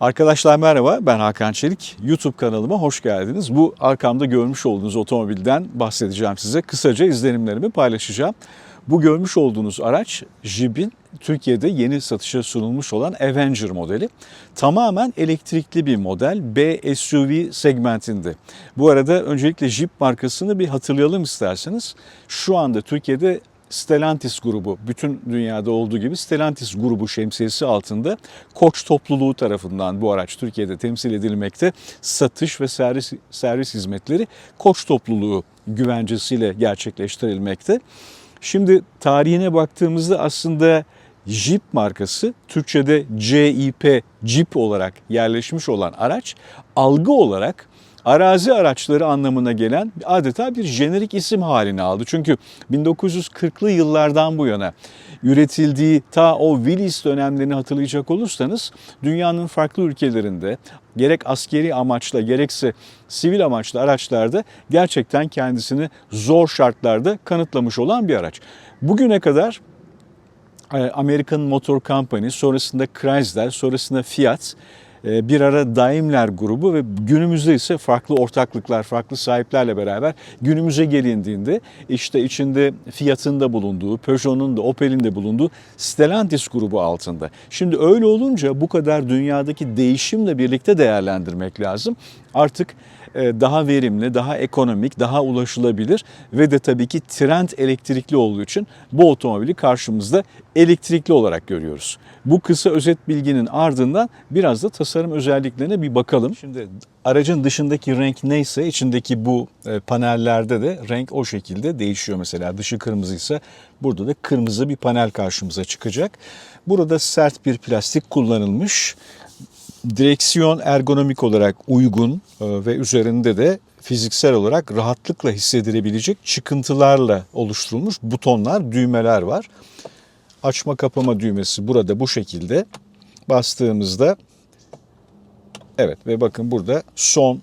Arkadaşlar merhaba, ben Hakan Çelik. YouTube kanalıma hoş geldiniz. Bu arkamda görmüş olduğunuz otomobilden bahsedeceğim size. Kısaca izlenimlerimi paylaşacağım. Bu görmüş olduğunuz araç Jeep'in Türkiye'de yeni satışa sunulmuş olan Avenger modeli. Tamamen elektrikli bir model B SUV segmentinde. Bu arada öncelikle Jeep markasını bir hatırlayalım isterseniz. Şu anda Türkiye'de Stellantis grubu, bütün dünyada olduğu gibi Stellantis grubu şemsiyesi altında Koç topluluğu tarafından bu araç Türkiye'de temsil edilmekte. Satış ve servis, servis hizmetleri Koç topluluğu güvencesiyle gerçekleştirilmekte. Şimdi tarihine baktığımızda aslında Jeep markası Türkçe'de CIP, Jeep olarak yerleşmiş olan araç algı olarak arazi araçları anlamına gelen adeta bir jenerik isim haline aldı. Çünkü 1940'lı yıllardan bu yana üretildiği ta o Willis dönemlerini hatırlayacak olursanız dünyanın farklı ülkelerinde gerek askeri amaçla gerekse sivil amaçlı araçlarda gerçekten kendisini zor şartlarda kanıtlamış olan bir araç. Bugüne kadar American Motor Company, sonrasında Chrysler, sonrasında Fiat bir ara Daimler grubu ve günümüzde ise farklı ortaklıklar, farklı sahiplerle beraber günümüze gelindiğinde işte içinde Fiat'ın da bulunduğu, Peugeot'un da Opel'in de bulunduğu Stellantis grubu altında. Şimdi öyle olunca bu kadar dünyadaki değişimle birlikte değerlendirmek lazım. Artık daha verimli, daha ekonomik, daha ulaşılabilir ve de tabii ki trend elektrikli olduğu için bu otomobili karşımızda elektrikli olarak görüyoruz. Bu kısa özet bilginin ardından biraz da tasarım özelliklerine bir bakalım. Şimdi aracın dışındaki renk neyse içindeki bu panellerde de renk o şekilde değişiyor. Mesela dışı kırmızıysa burada da kırmızı bir panel karşımıza çıkacak. Burada sert bir plastik kullanılmış direksiyon ergonomik olarak uygun ve üzerinde de fiziksel olarak rahatlıkla hissedilebilecek çıkıntılarla oluşturulmuş butonlar, düğmeler var. Açma kapama düğmesi burada bu şekilde. Bastığımızda evet ve bakın burada son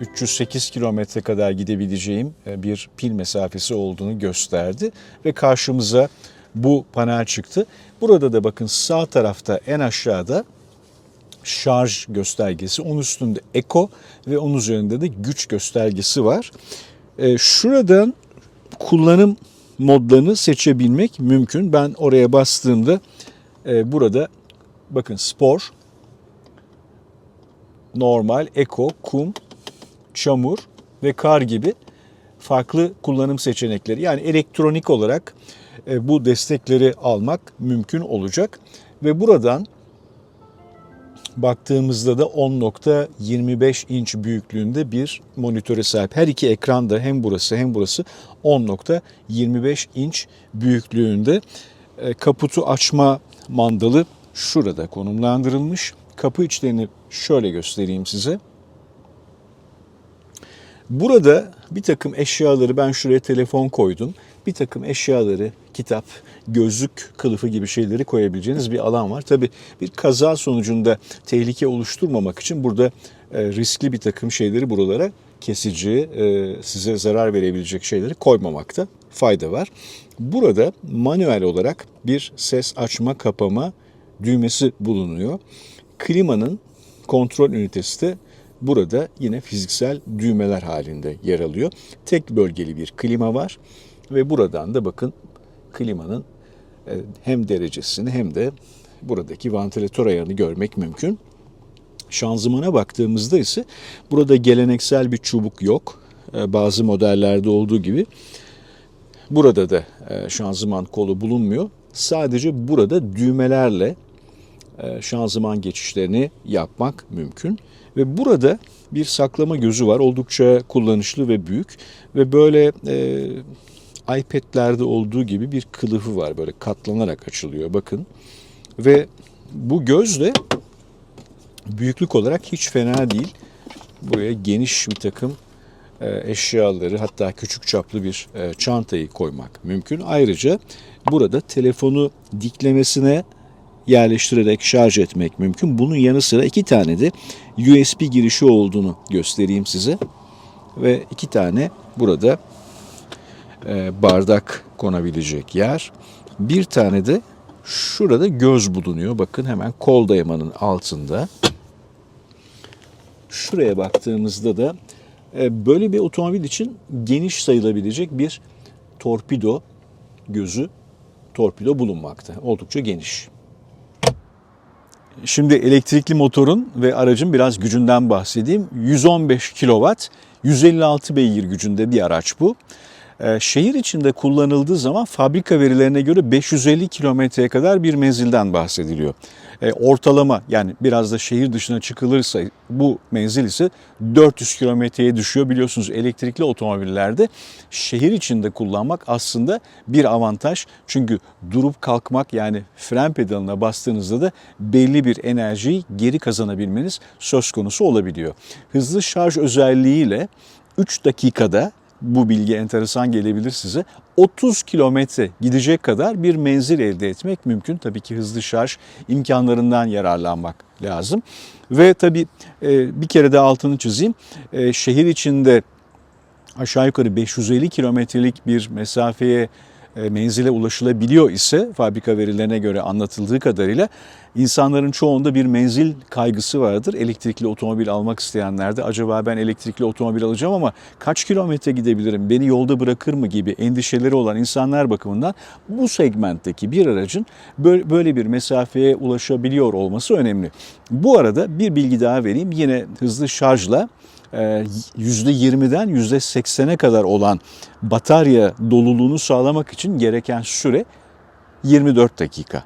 308 kilometre kadar gidebileceğim bir pil mesafesi olduğunu gösterdi ve karşımıza bu panel çıktı. Burada da bakın sağ tarafta en aşağıda şarj göstergesi, onun üstünde eko ve onun üzerinde de güç göstergesi var. E, şuradan kullanım modlarını seçebilmek mümkün. Ben oraya bastığımda e, burada bakın spor, normal, eko, kum, çamur ve kar gibi farklı kullanım seçenekleri. Yani elektronik olarak e, bu destekleri almak mümkün olacak. Ve buradan baktığımızda da 10.25 inç büyüklüğünde bir monitöre sahip. Her iki ekran da hem burası hem burası 10.25 inç büyüklüğünde. Kaputu açma mandalı şurada konumlandırılmış. Kapı içlerini şöyle göstereyim size. Burada bir takım eşyaları ben şuraya telefon koydum. Bir takım eşyaları, kitap, gözlük kılıfı gibi şeyleri koyabileceğiniz bir alan var. Tabi bir kaza sonucunda tehlike oluşturmamak için burada riskli bir takım şeyleri buralara kesici, size zarar verebilecek şeyleri koymamakta fayda var. Burada manuel olarak bir ses açma kapama düğmesi bulunuyor. Klimanın kontrol ünitesi de burada yine fiziksel düğmeler halinde yer alıyor. Tek bölgeli bir klima var ve buradan da bakın klimanın hem derecesini hem de buradaki vantilatör ayarını görmek mümkün. Şanzımana baktığımızda ise burada geleneksel bir çubuk yok. Bazı modellerde olduğu gibi burada da şanzıman kolu bulunmuyor. Sadece burada düğmelerle şanzıman geçişlerini yapmak mümkün. Ve burada bir saklama gözü var. Oldukça kullanışlı ve büyük. Ve böyle e, iPad'lerde olduğu gibi bir kılıfı var. Böyle katlanarak açılıyor bakın. Ve bu göz de büyüklük olarak hiç fena değil. Buraya geniş bir takım e, eşyaları hatta küçük çaplı bir e, çantayı koymak mümkün. Ayrıca burada telefonu diklemesine yerleştirerek şarj etmek mümkün. Bunun yanı sıra iki tane de USB girişi olduğunu göstereyim size. Ve iki tane burada bardak konabilecek yer. Bir tane de şurada göz bulunuyor. Bakın hemen kol dayamanın altında. şuraya baktığımızda da e, böyle bir otomobil için geniş sayılabilecek bir torpido gözü torpido bulunmakta. Oldukça geniş. Şimdi elektrikli motorun ve aracın biraz gücünden bahsedeyim. 115 kW, 156 beygir gücünde bir araç bu. Ee, şehir içinde kullanıldığı zaman fabrika verilerine göre 550 kilometreye kadar bir menzilden bahsediliyor. Ee, ortalama yani biraz da şehir dışına çıkılırsa bu menzil ise 400 kilometreye düşüyor. Biliyorsunuz elektrikli otomobillerde şehir içinde kullanmak aslında bir avantaj. Çünkü durup kalkmak yani fren pedalına bastığınızda da belli bir enerjiyi geri kazanabilmeniz söz konusu olabiliyor. Hızlı şarj özelliğiyle 3 dakikada bu bilgi enteresan gelebilir size. 30 kilometre gidecek kadar bir menzil elde etmek mümkün. Tabii ki hızlı şarj imkanlarından yararlanmak lazım. Ve tabii e, bir kere de altını çizeyim. E, şehir içinde aşağı yukarı 550 kilometrelik bir mesafeye menzile ulaşılabiliyor ise fabrika verilerine göre anlatıldığı kadarıyla insanların çoğunda bir menzil kaygısı vardır. Elektrikli otomobil almak isteyenlerde acaba ben elektrikli otomobil alacağım ama kaç kilometre gidebilirim, beni yolda bırakır mı gibi endişeleri olan insanlar bakımından bu segmentteki bir aracın böyle bir mesafeye ulaşabiliyor olması önemli. Bu arada bir bilgi daha vereyim. Yine hızlı şarjla %20'den %80'e kadar olan batarya doluluğunu sağlamak için gereken süre 24 dakika.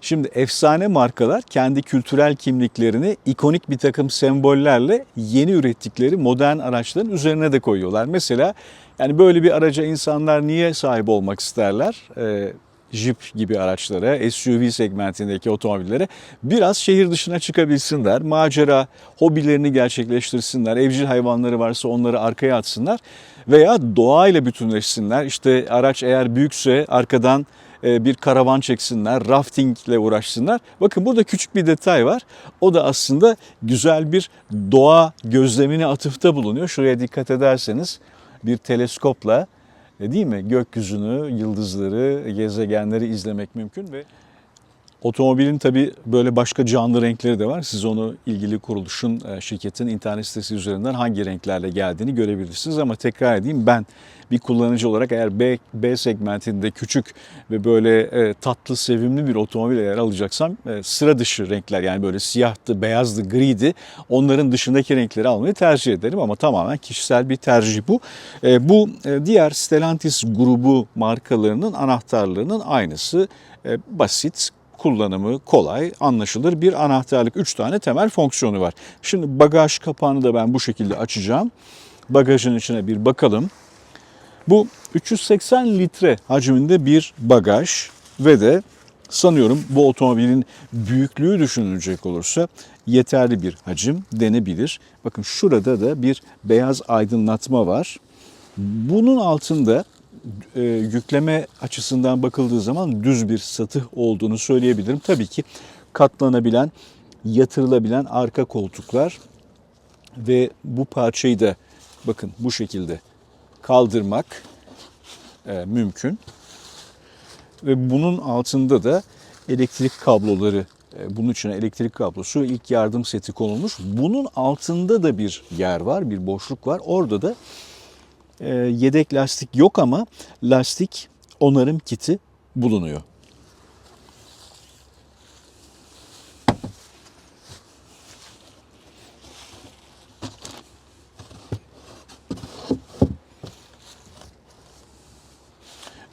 Şimdi efsane markalar kendi kültürel kimliklerini ikonik bir takım sembollerle yeni ürettikleri modern araçların üzerine de koyuyorlar. Mesela yani böyle bir araca insanlar niye sahip olmak isterler? Ee, Jeep gibi araçlara, SUV segmentindeki otomobillere biraz şehir dışına çıkabilsinler. Macera, hobilerini gerçekleştirsinler. Evcil hayvanları varsa onları arkaya atsınlar. Veya doğayla bütünleşsinler. İşte araç eğer büyükse arkadan e, bir karavan çeksinler, raftingle uğraşsınlar. Bakın burada küçük bir detay var. O da aslında güzel bir doğa gözlemine atıfta bulunuyor. Şuraya dikkat ederseniz bir teleskopla değil mi? Gökyüzünü, yıldızları, gezegenleri izlemek mümkün ve Otomobilin tabi böyle başka canlı renkleri de var. Siz onu ilgili kuruluşun, e, şirketin internet sitesi üzerinden hangi renklerle geldiğini görebilirsiniz. Ama tekrar edeyim ben bir kullanıcı olarak eğer B, B segmentinde küçük ve böyle e, tatlı, sevimli bir otomobil eğer alacaksam e, sıra dışı renkler yani böyle siyahtı, beyazdı, griydi onların dışındaki renkleri almayı tercih ederim ama tamamen kişisel bir tercih bu. Bu diğer Stellantis grubu markalarının anahtarlarının aynısı basit, kullanımı kolay, anlaşılır bir anahtarlık. 3 tane temel fonksiyonu var. Şimdi bagaj kapağını da ben bu şekilde açacağım. Bagajın içine bir bakalım. Bu 380 litre hacminde bir bagaj ve de sanıyorum bu otomobilin büyüklüğü düşünülecek olursa yeterli bir hacim denebilir. Bakın şurada da bir beyaz aydınlatma var. Bunun altında e, yükleme açısından bakıldığı zaman düz bir satıh olduğunu söyleyebilirim. Tabii ki katlanabilen, yatırılabilen arka koltuklar ve bu parçayı da bakın bu şekilde kaldırmak e, mümkün. Ve bunun altında da elektrik kabloları, e, bunun için elektrik kablosu ilk yardım seti konulmuş. Bunun altında da bir yer var, bir boşluk var. Orada da yedek lastik yok ama lastik onarım kiti bulunuyor.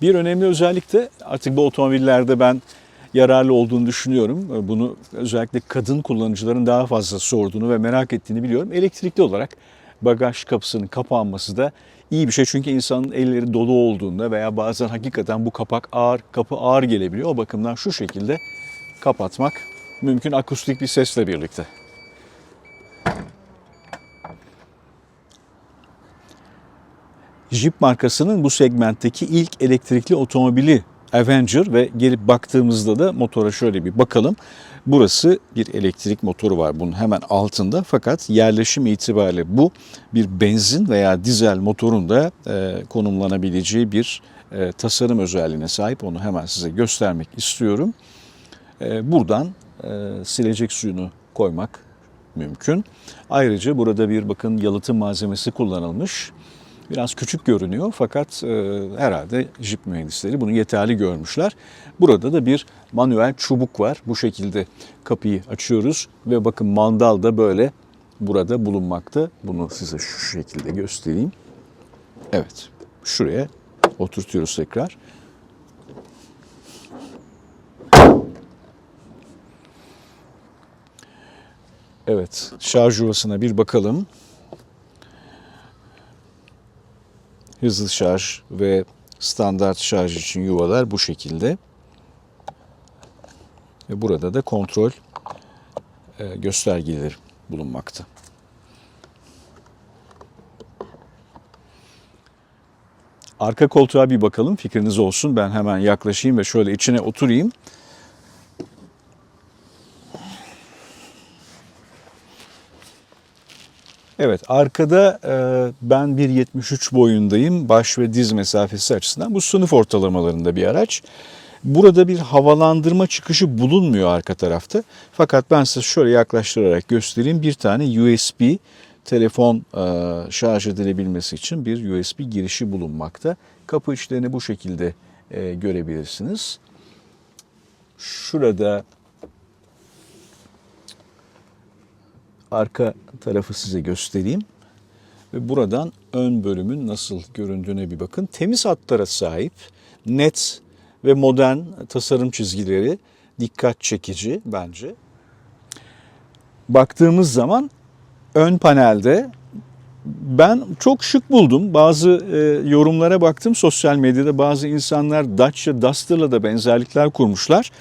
Bir önemli özellik de artık bu otomobillerde ben yararlı olduğunu düşünüyorum. Bunu özellikle kadın kullanıcıların daha fazla sorduğunu ve merak ettiğini biliyorum. Elektrikli olarak bagaj kapısının kapanması da iyi bir şey. Çünkü insanın elleri dolu olduğunda veya bazen hakikaten bu kapak ağır, kapı ağır gelebiliyor. O bakımdan şu şekilde kapatmak mümkün akustik bir sesle birlikte. Jeep markasının bu segmentteki ilk elektrikli otomobili Avenger ve gelip baktığımızda da motora şöyle bir bakalım. Burası bir elektrik motoru var bunun hemen altında fakat yerleşim itibariyle bu bir benzin veya dizel motorun da e, konumlanabileceği bir e, tasarım özelliğine sahip. Onu hemen size göstermek istiyorum. E, buradan e, silecek suyunu koymak mümkün. Ayrıca burada bir bakın yalıtım malzemesi kullanılmış. Biraz küçük görünüyor fakat e, herhalde jip mühendisleri bunu yeterli görmüşler. Burada da bir manuel çubuk var. Bu şekilde kapıyı açıyoruz ve bakın mandal da böyle burada bulunmakta. Bunu size şu şekilde göstereyim. Evet, şuraya oturtuyoruz tekrar. Evet, şarj yuvasına bir bakalım. Hızlı şarj ve standart şarj için yuvalar bu şekilde. Ve burada da kontrol e, göstergeleri bulunmakta. Arka koltuğa bir bakalım fikriniz olsun. Ben hemen yaklaşayım ve şöyle içine oturayım. Evet arkada e, ben 1.73 boyundayım. Baş ve diz mesafesi açısından bu sınıf ortalamalarında bir araç. Burada bir havalandırma çıkışı bulunmuyor arka tarafta. Fakat ben size şöyle yaklaştırarak göstereyim. Bir tane USB telefon e, şarj edilebilmesi için bir USB girişi bulunmakta. Kapı içlerini bu şekilde e, görebilirsiniz. Şurada arka tarafı size göstereyim. Ve buradan ön bölümün nasıl göründüğüne bir bakın. Temiz hatlara sahip, net ve modern tasarım çizgileri dikkat çekici bence. Baktığımız zaman ön panelde ben çok şık buldum. Bazı e, yorumlara baktım sosyal medyada bazı insanlar Dacia Duster'la da benzerlikler kurmuşlar.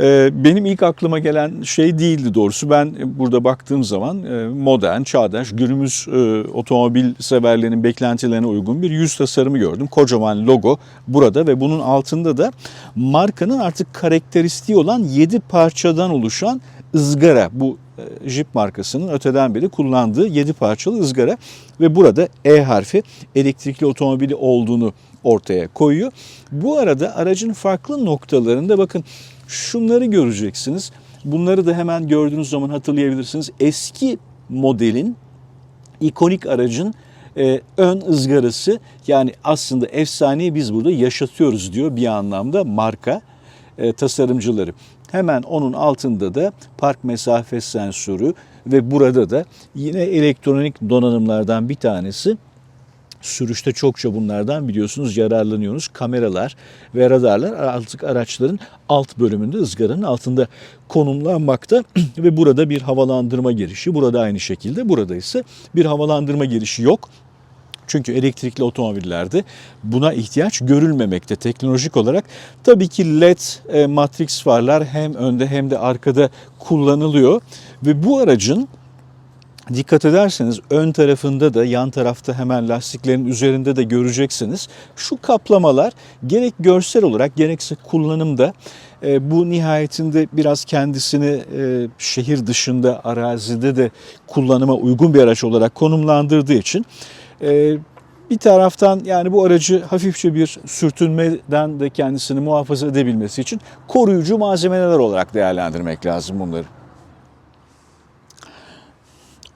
E, benim ilk aklıma gelen şey değildi doğrusu. Ben burada baktığım zaman e, modern, çağdaş, günümüz e, otomobil severlerinin beklentilerine uygun bir yüz tasarımı gördüm. Kocaman logo burada ve bunun altında da markanın artık karakteristiği olan 7 parçadan oluşan ızgara. Bu e, Jeep markasının öteden beri kullandığı 7 parçalı ızgara ve burada E harfi elektrikli otomobili olduğunu ortaya koyuyor. Bu arada aracın farklı noktalarında bakın şunları göreceksiniz. Bunları da hemen gördüğünüz zaman hatırlayabilirsiniz. Eski modelin ikonik aracın e, ön ızgarası yani aslında efsaneyi biz burada yaşatıyoruz diyor bir anlamda marka e, tasarımcıları. Hemen onun altında da park mesafe sensörü ve burada da yine elektronik donanımlardan bir tanesi sürüşte çokça bunlardan biliyorsunuz yararlanıyoruz. Kameralar ve radarlar artık araçların alt bölümünde ızgaranın altında konumlanmakta ve burada bir havalandırma girişi. Burada aynı şekilde burada ise bir havalandırma girişi yok. Çünkü elektrikli otomobillerde buna ihtiyaç görülmemekte teknolojik olarak. Tabii ki LED e, matrix farlar hem önde hem de arkada kullanılıyor ve bu aracın Dikkat ederseniz ön tarafında da yan tarafta hemen lastiklerin üzerinde de göreceksiniz. Şu kaplamalar gerek görsel olarak gerekse kullanımda e, bu nihayetinde biraz kendisini e, şehir dışında arazide de kullanıma uygun bir araç olarak konumlandırdığı için e, bir taraftan yani bu aracı hafifçe bir sürtünmeden de kendisini muhafaza edebilmesi için koruyucu malzemeler olarak değerlendirmek lazım bunları.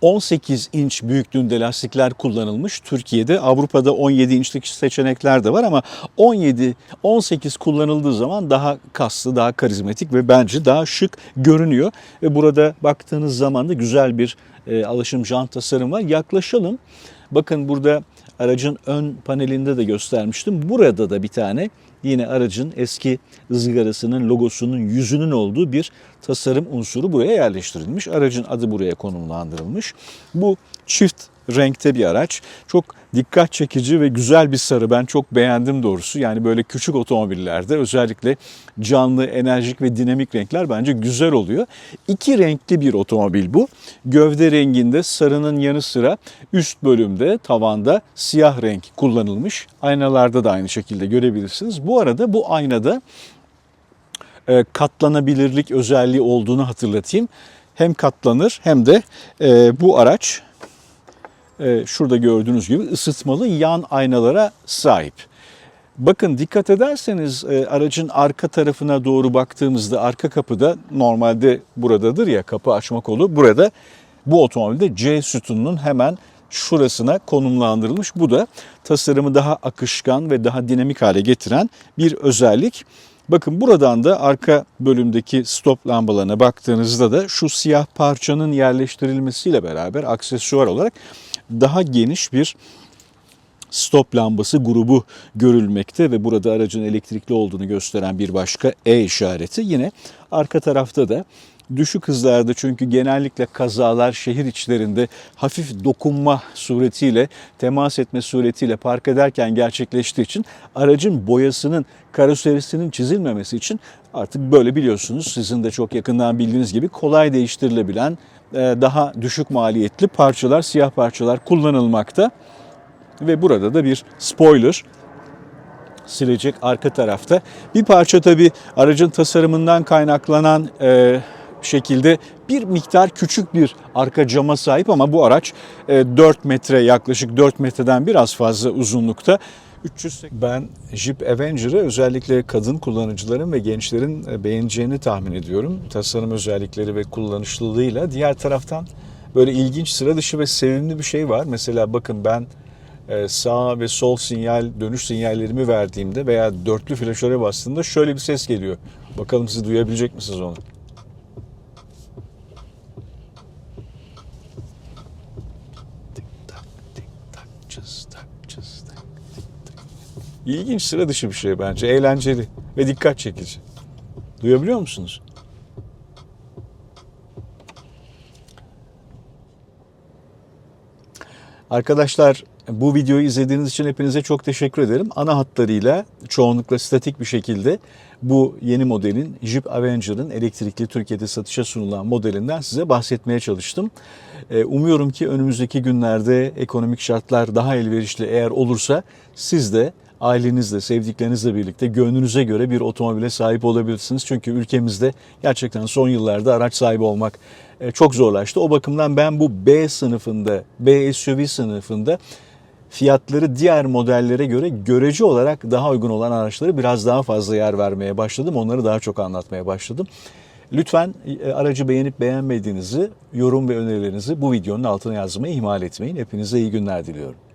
18 inç büyüklüğünde lastikler kullanılmış. Türkiye'de Avrupa'da 17 inçlik seçenekler de var ama 17 18 kullanıldığı zaman daha kaslı, daha karizmatik ve bence daha şık görünüyor. Ve burada baktığınız zaman da güzel bir e, alışım jant tasarım var. Yaklaşalım. Bakın burada aracın ön panelinde de göstermiştim. Burada da bir tane yine aracın eski ızgarasının logosunun yüzünün olduğu bir tasarım unsuru buraya yerleştirilmiş. Aracın adı buraya konumlandırılmış. Bu çift renkte bir araç. Çok dikkat çekici ve güzel bir sarı. Ben çok beğendim doğrusu. Yani böyle küçük otomobillerde özellikle canlı, enerjik ve dinamik renkler bence güzel oluyor. İki renkli bir otomobil bu. Gövde renginde sarının yanı sıra üst bölümde tavanda siyah renk kullanılmış. Aynalarda da aynı şekilde görebilirsiniz. Bu arada bu aynada e, katlanabilirlik özelliği olduğunu hatırlatayım. Hem katlanır hem de e, bu araç şurada gördüğünüz gibi ısıtmalı yan aynalara sahip. Bakın dikkat ederseniz e, aracın arka tarafına doğru baktığımızda arka kapıda normalde buradadır ya kapı açma kolu burada bu otomobilde C sütununun hemen şurasına konumlandırılmış. Bu da tasarımı daha akışkan ve daha dinamik hale getiren bir özellik. Bakın buradan da arka bölümdeki stop lambalarına baktığınızda da şu siyah parçanın yerleştirilmesiyle beraber aksesuar olarak daha geniş bir stop lambası grubu görülmekte ve burada aracın elektrikli olduğunu gösteren bir başka E işareti. Yine arka tarafta da düşük hızlarda çünkü genellikle kazalar şehir içlerinde hafif dokunma suretiyle, temas etme suretiyle park ederken gerçekleştiği için aracın boyasının, karoserisinin çizilmemesi için artık böyle biliyorsunuz sizin de çok yakından bildiğiniz gibi kolay değiştirilebilen daha düşük maliyetli parçalar, siyah parçalar kullanılmakta. Ve burada da bir spoiler silecek arka tarafta. Bir parça tabii aracın tasarımından kaynaklanan e, şekilde bir miktar küçük bir arka cama sahip ama bu araç e, 4 metre yaklaşık 4 metreden biraz fazla uzunlukta. 300 ben Jeep Avenger'ı özellikle kadın kullanıcıların ve gençlerin e, beğeneceğini tahmin ediyorum. Tasarım özellikleri ve kullanışlılığıyla. Diğer taraftan böyle ilginç, sıra dışı ve sevimli bir şey var. Mesela bakın ben e, sağ ve sol sinyal dönüş sinyallerimi verdiğimde veya dörtlü flaşöre bastığımda şöyle bir ses geliyor. Bakalım siz duyabilecek misiniz onu? İlginç sıra dışı bir şey bence. Eğlenceli ve dikkat çekici. Duyabiliyor musunuz? Arkadaşlar bu videoyu izlediğiniz için hepinize çok teşekkür ederim. Ana hatlarıyla çoğunlukla statik bir şekilde bu yeni modelin Jeep Avenger'ın elektrikli Türkiye'de satışa sunulan modelinden size bahsetmeye çalıştım. Ee, Umuyorum ki önümüzdeki günlerde ekonomik şartlar daha elverişli eğer olursa siz de ailenizle, sevdiklerinizle birlikte gönlünüze göre bir otomobile sahip olabilirsiniz. Çünkü ülkemizde gerçekten son yıllarda araç sahibi olmak e, çok zorlaştı. O bakımdan ben bu B sınıfında, B SUV sınıfında fiyatları diğer modellere göre görece olarak daha uygun olan araçları biraz daha fazla yer vermeye başladım. Onları daha çok anlatmaya başladım. Lütfen e, aracı beğenip beğenmediğinizi, yorum ve önerilerinizi bu videonun altına yazmayı ihmal etmeyin. Hepinize iyi günler diliyorum.